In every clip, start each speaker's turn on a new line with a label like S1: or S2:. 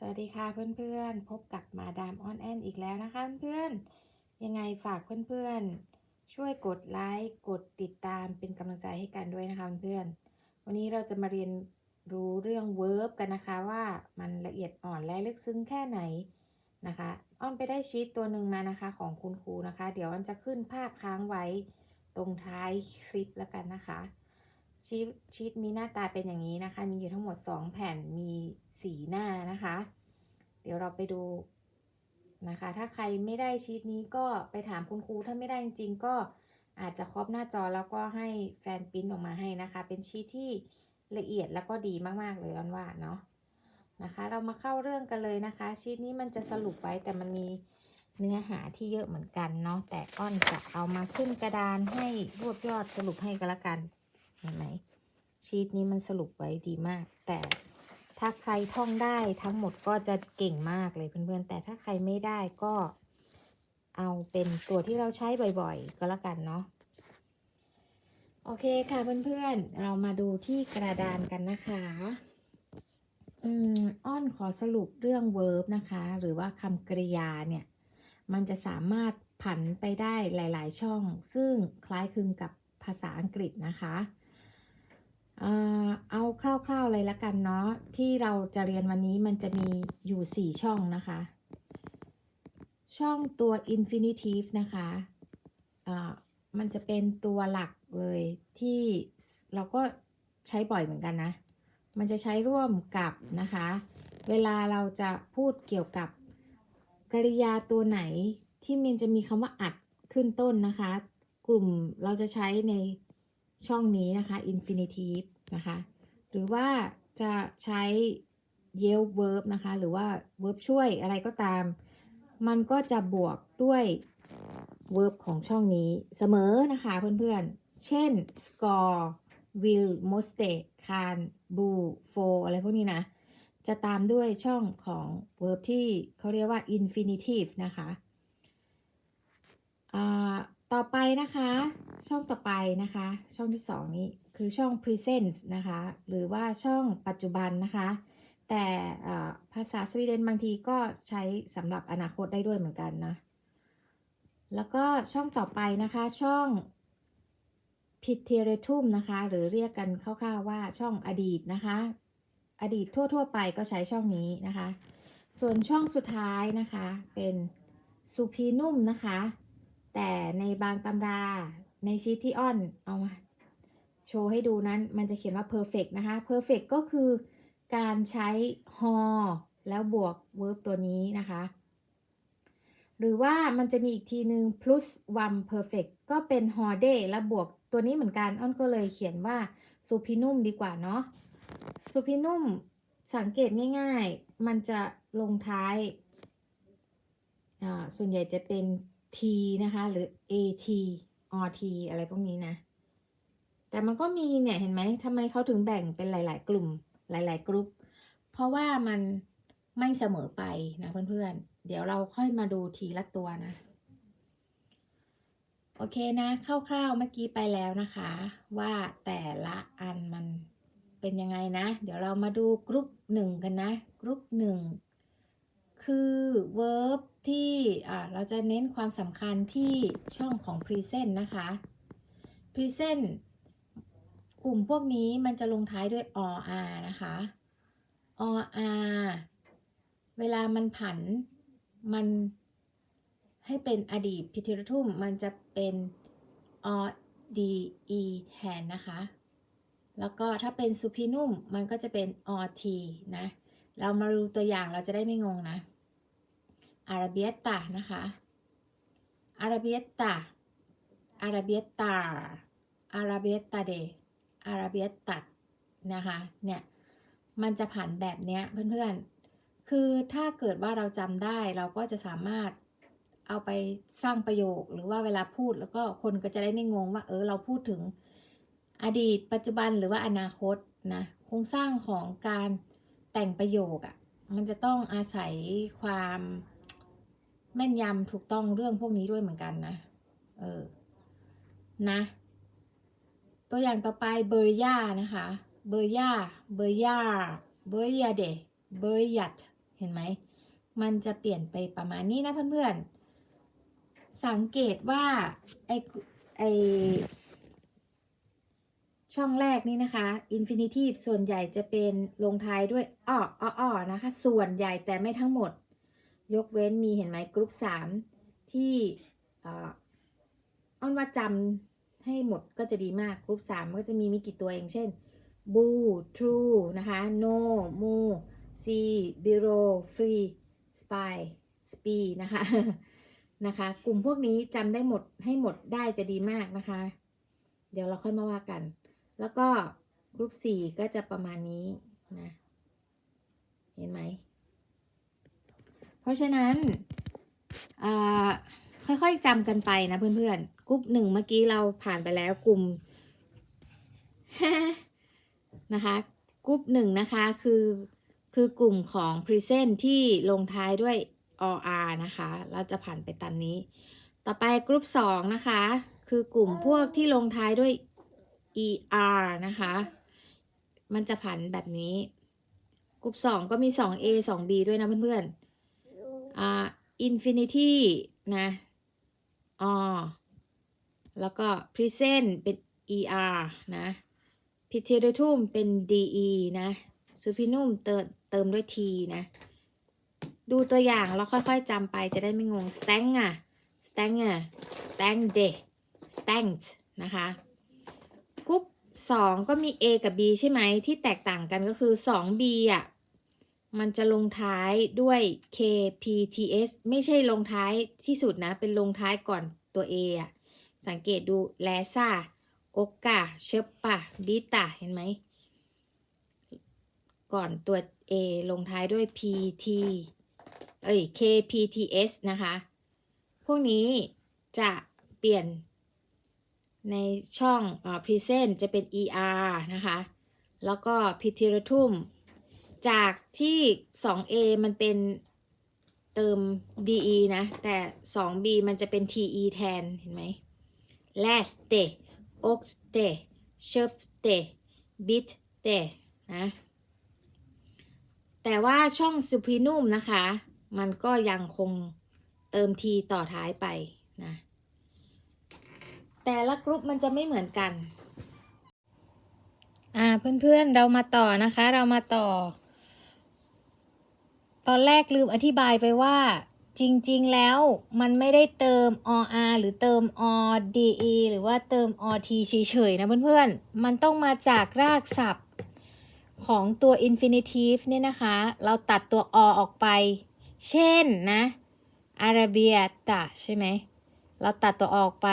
S1: สวัสดีค่ะเพื่อนๆ พบกับมาดามออนแอนอีกแล้วนะคะเพื่อนๆ ยังไงฝากเพื่อนๆ ช่วยกดไลค์กดติดตามเป็นกำลังใจให้กันด้วยนะคะเพื่อนๆ วันนี้เราจะมาเรียนรู้เรื่อง verb กันนะคะว่ามันละเอียดอ่อนและลึกซึ้งแค่ไหนนะคะอ้อนไปได้ชีตตัวหนึ่งมานะคะของคุณครูนะคะ เดี๋ยวอ้อนจะขึ้นภาพค้างไว้ตรงท้ายคลิปแล้วกันนะคะ ชีตชีตมีหน้าตาเป็นอย่างนี้นะคะ มีอยู่ทั้งหมด 2 แผ่นมีสีหน้านะคะ เดี๋ยวเราไปดูนะคะ ถ้าใครไม่ได้ชีตนี้ก็ไปถามคุณครูถ้าไม่ได้จริงๆก็อาจจะครอบหน้าจอแล้วก็ให้แฟนปิ้นออกมาให้นะคะ เป็นชีตที่ละเอียดแล้วก็ดีมากๆเลยอันว่าเนาะนะคะ เรามาเข้าเรื่องกันเลยนะคะ ชีตนี้มันจะสรุปไว้แต่มันมีเนื้อหาที่เยอะเหมือนกันเนาะแต่อ้อนจะเอามาขึ้นกระดานให้รวบยอดสรุปให้กันละกัน เห็นไหมชีตนี้มันสรุปไว้ดีมาก แต่ถ้าใครท่องได้ทั้งหมดก็จะเก่งมากเลยเพื่อนๆแต่ถ้าใครไม่ได้ก็เอาเป็นตัวที่เราใช้บ่อยๆ ก็แล้วกันเนาะโอเคค่ะเพื่อนๆ เรามาดูที่กระดานกันนะคะ อืมอ้อนขอสรุปเรื่อง verb นะคะ หรือว่าคำกริยาเนี่ย มันจะสามารถผันไปได้หลาย ๆ ช่อง ซึ่งคล้ายคลึงกับภาษาอังกฤษนะคะ เอาคร่าวๆเลยละกันเนาะที่เราจะเรียนวันนี้มันจะมีอยู่ 4 ช่องนะคะ ช่องตัว infinitive นะคะมันจะเป็นตัวหลักเลยที่เราก็ใช้บ่อยเหมือนกันนะ มันจะใช้ร่วมกับนะคะ เวลาเราจะพูดเกี่ยวกับกริยาตัวไหนที่มันจะมีคำว่าอัดขึ้นต้นนะคะ กลุ่มเราจะใช้ใน ช่องนี้นะคะ infinitive นะคะ หรือว่าจะใช้ yell verb นะคะ หรือว่า verb ช่วยอะไรก็ตาม มันก็จะบวกด้วย verb ของช่องนี้เสมอนะคะเพื่อนๆ เช่น score will most can do for อะไรพวกนี้นะ จะตามด้วยช่องของ verb ที่เขาเรียกว่า infinitive นะคะ อ่า ต่อไปนะคะ ช่องต่อไปนะคะ ช่องที่สองนี้คือช่อง present นะคะ หรือว่าช่องปัจจุบันนะคะ แต่ภาษาสวีเดนบางทีก็ใช้สำหรับอนาคตได้ด้วยเหมือนกันนะ แล้วก็ช่องต่อไปนะคะช่อง p i t e r e t u m นะคะ หรือเรียกกันคร่าวๆว่าช่องอดีตนะคะ อดีตทั่วๆไปก็ใช้ช่องนี้นะคะ ส่วนช่องสุดท้ายนะคะเป็น supinum นะคะ แต่ในบางตำราในชีทที่อ้อนเอามาโชว์ให้ดูนั้นมันจะเขียนว่า perfect นะคะ perfect ก็คือการใช้ h o แล้วบวก verb ตัวนี้นะคะ หรือว่ามันจะมีอีกทีนึง plus one perfect ก็เป็น horde แล้วบวกตัวนี้เหมือนกันอ้อนก็เลยเขียนว่า supinum ดีกว่าเนาะ supinum สังเกตง่ายๆ มันจะลงท้ายอ่าส่วนใหญ่จะเป็น t นะคะ หรือ at rt อะไรพวกนี้นะ แต่มันก็มีเนี่ยเห็นไหมทำไมเขาถึงแบ่งเป็นหลาย ๆ กลุ่มหลาย ๆ กลุ่มเพราะว่ามันไม่เสมอไปนะเพื่อน ๆ เดี๋ยวเราค่อยมาดูทีละตัวนะ โอเคนะคร่าวๆเมื่อกี้ไปแล้วนะคะ ว่าแต่ละอันมันเป็นยังไงนะ เดี๋ยวเรามาดูกรุ๊ปหนึ่งกันนะ กรุ๊ปหนึ่ง คือ verb ที่อ่าเราจะเน้นความสำคัญที่ช่องของ present นะคะ present กลุ่มพวกนี้มันจะลงท้ายด้วย or นะคะ or เวลามันผันมันให้เป็นอดีตพิธีรทุ่มมันจะเป็น or d e แทนนะคะ แล้วก็ถ้าเป็นสุพินุ่มมันก็จะเป็น or t นะ เรามาดูตัวอย่างเราจะได้ไม่งงนะ อาราเบียตานะคะอาราเบียตาอาราเบียตาอาราเบียตาเดอาราเบียตัดนะคะเนี่ยมันจะผันแบบเนี้ยเพื่อนๆ คือถ้าเกิดว่าเราจำได้เราก็จะสามารถเอาไปสร้างประโยคหรือว่าเวลาพูดแล้วก็คนก็จะได้ไม่งงว่าเออเราพูดถึงอดีต ปัจจุบันหรือว่าอนาคตนะโครงสร้างของการแต่งประโยคอะ่ะมันจะต้องอาศัยความ แม่นยำถูกต้องเรื่องพวกนี้ด้วยเหมือนกันนะ เออ นะ ตัวอย่างต่อไปเบอร์ยานะคะ เบอร์ยาเบอร์ยาเบอร์ยาเด เบอร์ยัด เห็นไหม มันจะเปลี่ยนไปประมาณนี้นะเพื่อนๆ สังเกตว่า ไอไอช่องแรกนี้นะคะ infinitive ส่วนใหญ่จะเป็นลงท้ายด้วยอออ้ออ้อนะคะ ส่วนใหญ่แต่ไม่ทั้งหมด ยกเว้นมีเห็นไหมกรุ๊ปสามที่อ่าอ้อนว่าจำให้หมดก็จะดีมากกรุ๊ปสามก็จะมีม่กี่ตัวเองเช่นบูทรูนะคะโนมูซีบิโรฟรีสปายสปีนะคะนะคะ กลุ่มพวกนี้จำได้หมดให้หมดได้จะดีมากนะคะ เดี๋ยวเราค่อยมาว่ากัน แล้วก็กรุ๊ปสี่ก็จะประมาณนี้นะ เห็นไหม ราะฉะนั้นค่อยๆจำกันไปนะเพื่อนๆกรุ๊ปหนึ่งเมื่อกี้เราผ่านไปแล้วกลุ่มนะคะกรุ๊ปหนึ่งนะคะคือคือกลุ่มของ present ที่ลงท้ายด้วย or นะคะ เราจะผ่านไปตามนี้ ต่อไปกรุ๊ปสองนะคะ คือกลุ่มพวกที่ลงท้ายด้วย er นะคะ มันจะผันแบบนี้ กลุ่มสองก็มี 2a 2b ด้วยนะเพื่อนๆ อ่า infinity นะ or แล้วก็ present เป็น er นะ preteritum เป็น de นะ supinum เติมเติมด้วย t นะ ดูตัวอย่างแล้วค่อยๆจำไปจะได้ไม่งง stank อะ stank อะ stank de stank นะคะกรุ๊ปสองก็มี a กับ b ใช่ไหมที่แตกต่างกันก็คือ 2b อะ มันจะลงท้ายด้วย k p t s ไม่ใช่ลงท้ายที่สุดนะ เป็นลงท้ายก่อนตัว a อะสังเกตดูแลซ่าโอกาเชปปะบิตาเห็นไหม ก่อนตัว A ลงท้ายด้วย PT เอ้ย KPTS นะคะ พวกนี้จะเปลี่ยนในช่องอ่า present จะเป็น ER นะคะ แล้วก็ preteritum จากที่ 2A มันเป็นเติม DE นะ แต่ 2B มันจะเป็น TE แทน เห็นไหม last day ox day sharp day bit day นะ แต่ว่าช่อง supinum นะคะ มันก็ยังคงเติม t ต่อท้ายไปนะ แต่ละกรุ๊ปมันจะไม่เหมือนกัน อ่า เพื่อนๆ เรามาต่อนะคะ เรามาต่อ ตอนแรกลืมอธิบายไปว่า จริง ๆ แล้วมันไม่ได้เติม or หรือเติม or de หรือว่าเติม or t เฉยๆนะเพื่อนๆ มันต้องมาจากรากศัพท์ของตัว infinitive เนี่ยนะคะ เราตัดตัว o ออกไป เช่นนะ arabiata ใช่ไหม เราตัดตัวออกไป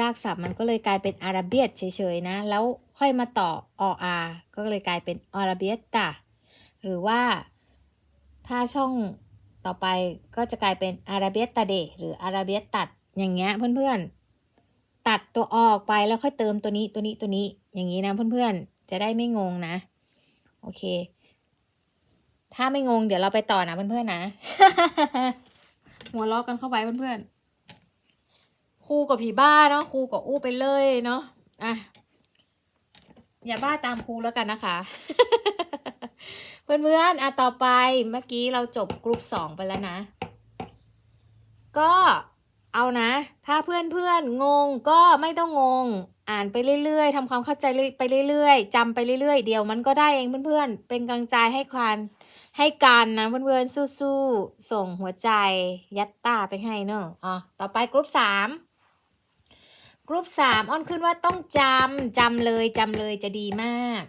S1: รากศัพท์มันก็เลยกลายเป็น arabiat เฉยๆนะ แล้วค่อยมาต่อ or ก็เลยกลายเป็น arabiata หรือว่า ถ้าช่องต่อไปก็จะกลายเป็น arabiata de หรือ arabiat ตัดอย่างเงี้ยเพื่อนๆ ตัดตัวออกไปแล้วค่อยเติมตัวนี้ตัวนี้ตัวนี้อย่างนี้นะเพื่อนๆ จะได้ไม่งงนะ โอเค ถ้าไม่งงเดี๋ยวเราไปต่อนะเพื่อนๆนะ หัวล้อกันเข้าไปเพื่อนๆครูกับผีบ้าเนาะครูกับอู้ไปเลยเนาะอะอย่าบ้าตามครูแล้วกันนะคะ เพื่อนๆอะต่อไปเมื่อกี้เราจบกลุ่มสองไปแล้วนะ ก็เอานะ ถ้าเพื่อนๆงงก็ไม่ต้องงง อ่านไปเรื่อยๆทำความเข้าใจไปเรื่อยๆจำไปเรื่อยๆ เดี๋ยวมันก็ได้เองเพื่อนๆ เป็นกำลังใจให้ควานให้กันนะเพื่อนๆสู้ๆส่งหัวใจยัตตาไปให้เนอะอ๋อต่อไปกลุ่มสามกลุ่มสามอ้อนขึ้นว่าต้องจำจำเลยจำเลยจะดีมาก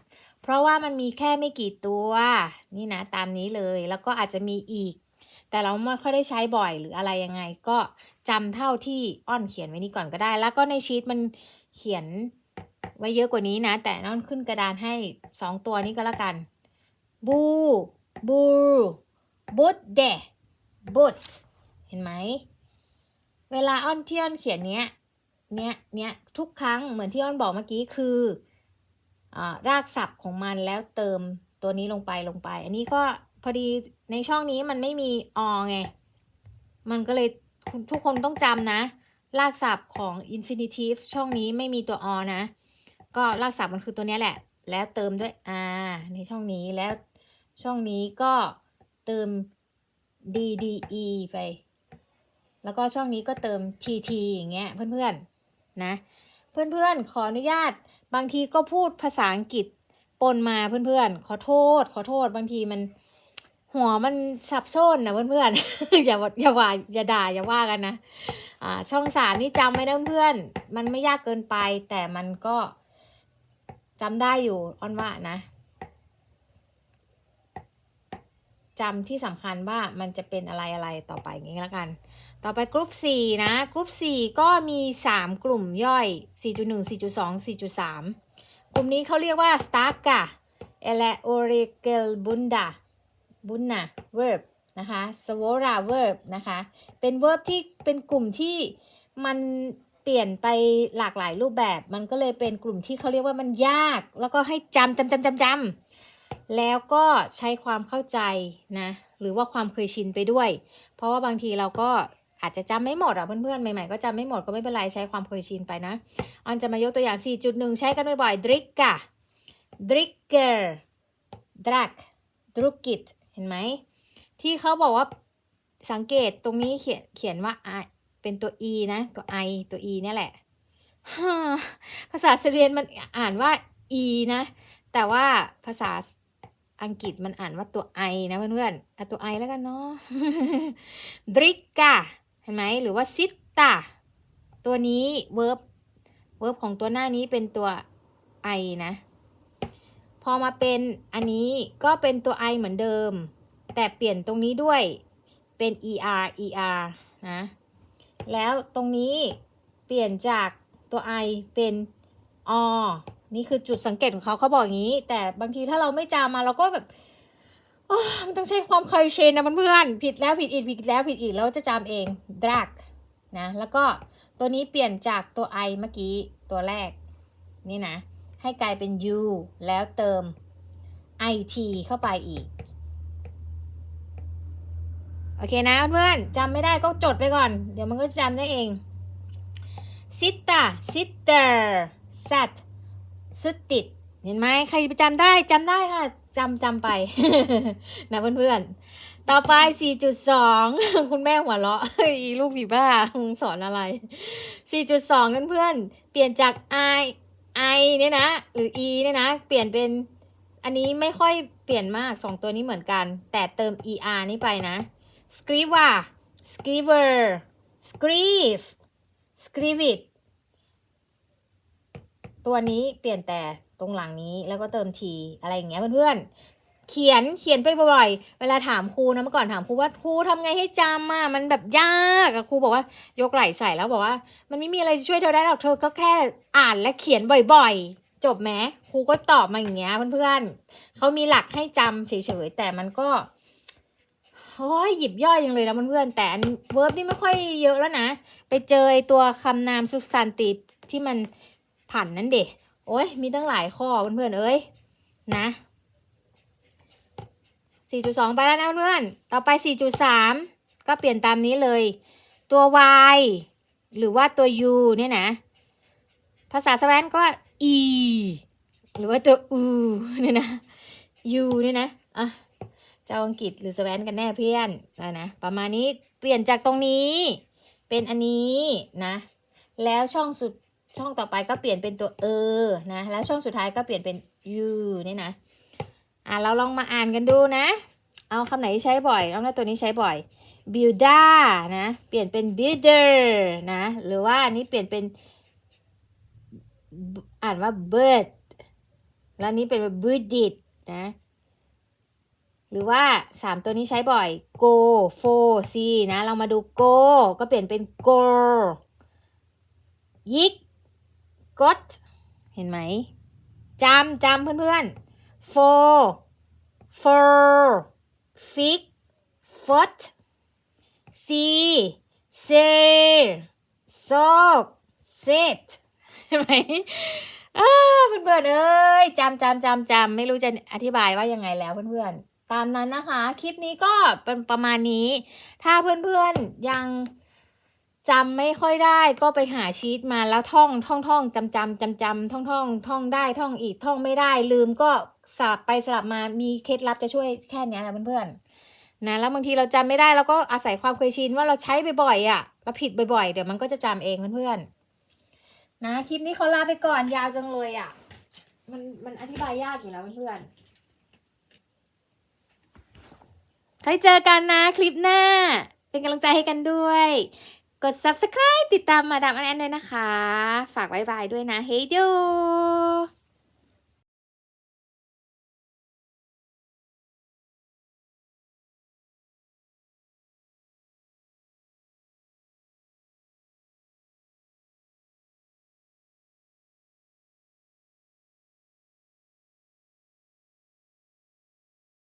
S1: เพราะว่ามันมีแค่ไม่กี่ตัว นี่นะตามนี้เลย แล้วก็อาจจะมีอีก แต่เราไม่ค่อยได้ใช้บ่อยหรืออะไรยังไง ก็จำเท่าที่อ้อนเขียนไว้นี้ก่อนก็ได้ แล้วก็ในชีตมันเขียนไว้เยอะกว่านี้นะ แต่อ้อนขึ้นกระดานให้สองตัวนี้ก็แล้วกัน บูบูบุตเดบุตเห็นไหม เวลาอ้อนที่อ้อนเขียนเนี้ย เนี้ย เนี้ย ทุกครั้งเหมือนที่อ้อนบอกเมื่อกี้คือ รากศัพท์ของมันแล้วเติมตัวนี้ลงไปลงไป อันนี้ก็พอดีในช่องนี้มันไม่มีอไง มันก็เลยทุกคนต้องจำนะ รากศัพท์ของ infinitive ช่องนี้ไม่มีตัว o นะ ก็รากศัพท์มันคือตัวนี้แหละ แล้วเติมด้วย r ในช่องนี้แล้วช่องนี้ก็เติม d d e ไป แล้วก็ช่องนี้ก็เติม t t อย่างเงี้ยเพื่อนๆนะ เพื่อนๆขออนุญาต บางทีก็พูดภาษาอังกฤษปนมาเพื่อนๆ ขอโทษ ขอโทษ บางทีมัน หัวมันสับส้นนะเพื่อนๆ อย่าอย่าว่าอย่าด่าอย่าว่ากันนะอ่าช่องสามนี่จำไม่ได้เพื่อนๆ มันไม่ยากเกินไป แต่มันก็จำได้อยู่อ้อนว่านะจำที่สำคัญว่ามันจะเป็นอะไรอะไรต่อไปอย่างนี้แล้วกัน ต่อไปกรุ๊ป4นะกรุ๊ป4ก็มี 3 กลุ่มย่อย 4.1 4.2 4.3 กลุ่มนี้เขาเรียกว่า s t a r k a e l e o r i g e l bunda bunna verb นะคะ svora verb นะคะ เป็น verb ที่เป็นกลุ่มที่มันเปลี่ยนไปหลากหลายรูปแบบ มันก็เลยเป็นกลุ่มที่เขาเรียกว่ามันยาก แล้วก็ให้จำจำจำจำจำแล้วก็ใช้ความเข้าใจนะ หรือว่าความเคยชินไปด้วย เพราะว่าบางทีเราก็ อาจจะจำไม่หมดอะเพื่อนๆ ใหม่ๆ ก็จำไม่หมดก็ไม่เป็นไรใช้ความเคยชินไปนะออนจะมายกตัวอย่าง 4.1 ใช้กันบ่อยๆ dricka dricker drack druckit เห็นไหม ที่เขาบอกว่าสังเกตตรงนี้เขียนเขียนว่า I เป็นตัว e นะ ตัว i ตัว e เนี่ยแหละ ภาษาสเวียนมันอ่านว่า e นะ แต่ว่าภาษาอังกฤษมันอ่านว่าตัว i นะเพื่อนๆเอาตัว i แล้วกันเนาะ dricka เห็นไหมหรือว่า sitta ตัวนี้ verb verb ของตัวหน้านี้เป็นตัว i นะ พอมาเป็นอันนี้ก็เป็นตัว i เหมือนเดิม แต่เปลี่ยนตรงนี้ด้วยเป็น er er นะ แล้วตรงนี้เปลี่ยนจากตัว i เป็นอนี่คือจุดสังเกตของเขาเขาบอกอย่างนี้ แต่บางทีถ้าเราไม่จำมาเราก็แบบ มันต้องใช้ความเคยชินนะเพื่อนๆผิดแล้วผิดอีกผิดแล้วผิดอีกแล้วจะจำเอง drag นะแล้วก็ตัวนี้เปลี่ยนจากตัว i เมื่อกี้ตัวแรก นี่นะ ให้กลายเป็น u แล้วเติม it เข้าไปอีก โอเคนะเพื่อนจำไม่ได้ก็จดไปก่อน เดี๋ยวมันก็จำได้เอง sitta sitter sat สุดติด เห็นไหมใครจำได้จำได้ค่ะ จำจำไป นะเพื่อนๆ ต่อไป 4.2 คุณแม่หัวเราะอีลูกผีบ้าสอนอะไร 4.2 เพื่อนๆ เปลี่ยนจาก i i เนี่ยนะ หรือ e เนี่ยนะ เปลี่ยนเป็น อันนี้ไม่ค่อยเปลี่ยนมาก 2 ตัวนี้เหมือนกัน แต่เติม er นี่ไปนะ scriva scriver scrive scrive it ตัวนี้เปลี่ยนแต่ตรงหลังนี้แล้วก็เติมทีอะไรอย่างเงี้ยเพื่อนๆ เขียนเขียนไปบ่อยๆ เวลาถามครูนะเมื่อก่อนถามครูว่าครูทำไงให้จำอะมันแบบยากอะครูบอกว่ายกไหล่ใส่แล้วบอกว่า มันไม่มีอะไรจะช่วยเธอได้หรอกเธอก็แค่อ่านและเขียนบ่อยๆ จบไหมครูก็ตอบมาอย่างเงี้ยเพื่อนๆเขามีหลักให้จำเฉยๆแต่มันก็โอ้ยหยิบย่อยยังเลยนะเพื่อนๆแต่อันเวิร์บนี่ไม่ค่อยเยอะแล้วนะ ไปเจอไอ้ตัวคำนามสุสันติที่มัน ผันนั่นเด็โอ้ยมีตั้งหลายข้อเพื่อนๆเอ้ยนะ 4.2 ไปแล้วนะเพื่อนๆต่อไป 4.3 ก็เปลี่ยนตามนี้เลย ตัว y หรือว่าตัว u เนี่ยนะ ภาษาสแวนก็ e หรือว่าตัว u เนี่ยนะ u เนี่ยนะอะเจ้าอังกฤษหรือสแวนกันแน่เพื่อนนะนะประมาณนี้เปลี่ยนจากตรงนี้ เป็นอันนี้นะ แล้วช่องสุด ช่องต่อไปก็เปลี่ยนเป็นตัวเออนะแล้วช่องสุดท้ายก็เปลี่ยนเป็น u นี่นะอะเราลองมาอ่านกันดูนะ เอาคำไหนที่ใช้บ่อยเอาตัวนี้ใช้บ่อย builder นะ เปลี่ยนเป็น builder นะ หรือว่าอันนี้เปลี่ยนเป็น อ่านว่า bird แล้วนี้เป็น builded นะ หรือว่าสามตัวนี้ใช้บ่อย go for see นะ เรามาดู go ก็เปลี่ยนเป็น go ยิก got เห็นไหมจำจำเพื่อนๆ for for fig foot see say soak sit เห็นไหมอ้าเพื่อนๆเอ้ยจำจำจำจำไม่รู้จะอธิบายว่ายังไงแล้วเพื่อนๆ ตามนั้นนะคะ คลิปนี้ก็เป็นประมาณนี้ ถ้าเพื่อนๆยัง จำไม่ค่อยได้ก็ไปหาชีตมาแล้วท่องท่องท่องจำจำจำจำท่องท่องท่องได้ท่องอีกท่องไม่ได้ลืมก็สลับไปสลับมามีเคล็ดลับจะช่วยแค่นี้แหละเพื่อนๆนะแล้วบางทีเราจำไม่ได้เราก็อาศัยความเคยชินว่าเราใช้บ่อยๆอะเราผิดบ่อยๆ เดี๋ยวมันก็จะจำเองเพื่อนๆนะคลิปนี้ขอลาไปก่อนยาวจังเลยอะ มันมันอธิบายยากอยู่แล้วเพื่อนๆใครเจอกันนะคลิปหน้า เป็นกำลังใจให้กันด้วย กด subscribe ติดตามมาดามอันแอนด้วยนะคะ ฝากบายบายด้วยนะ เฮ้ยดู